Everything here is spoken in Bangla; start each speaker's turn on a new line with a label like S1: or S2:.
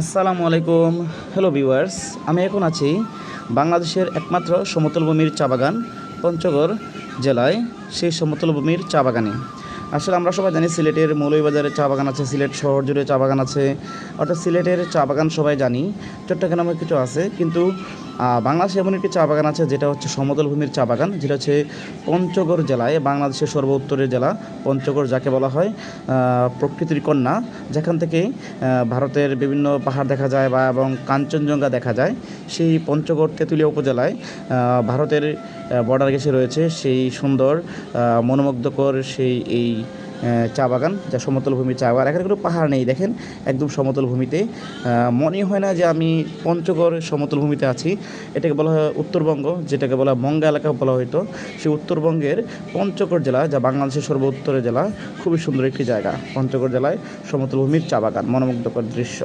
S1: আসসালামু আলাইকুম। হ্যালো ভিউয়ার্স আমি এখন আছি বাংলাদেশের একমাত্র সমতল ভূমির চা বাগান, পঞ্চগড় জেলায়, সেই সমতল ভূমির চা বাগানে। আসলে আমরা সবাই জানি সিলেটের মৌলভীবাজারে চা বাগান আছে, সিলেট শহর জুড়ে চা বাগান আছে। অর্থাৎ সিলেটের চা বাগান সবাই জানি, চট্টগ্রামে কিছু আছে, কিন্তু বাংলাদেশে এমন একটি চা বাগান আছে যেটা হচ্ছে সমতল ভূমির চা বাগান, যেটা হচ্ছে পঞ্চগড় জেলায়, বাংলাদেশের সর্ব উত্তরের জেলা, পঞ্চগড় যাকে বলা হয় প্রকৃতির কন্যা, যেখান থেকে ভারতের বিভিন্ন পাহাড় দেখা যায় বা এবং কাঞ্চনজঙ্ঘা দেখা যায়, সেই পঞ্চগড় তেঁতুলিয়া উপজেলায় ভারতের বর্ডার ঘেঁষে রয়েছে সেই সুন্দর মনোমুগ্ধকর সেই এই চা বাগান, যা সমতল ভূমি চা বাগান। এখানে কোনো পাহাড় নেই, দেখেন, একদম সমতল ভূমিতে। মনে হয় না যে আমি পঞ্চগড় সমতল ভূমিতে আছি। এটাকে বলা হয় উত্তরবঙ্গ, যেটাকে বলা হয় মঙ্গা এলাকা বলা হয়তো সে উত্তরবঙ্গের পঞ্চগড় জেলা, যা বাংলাদেশের সর্ব উত্তরের জেলা, খুবই সুন্দর একটি জায়গা। পঞ্চগড় জেলায় সমতল ভূমির চা বাগান, মনোমুগ্ধকর দৃশ্য।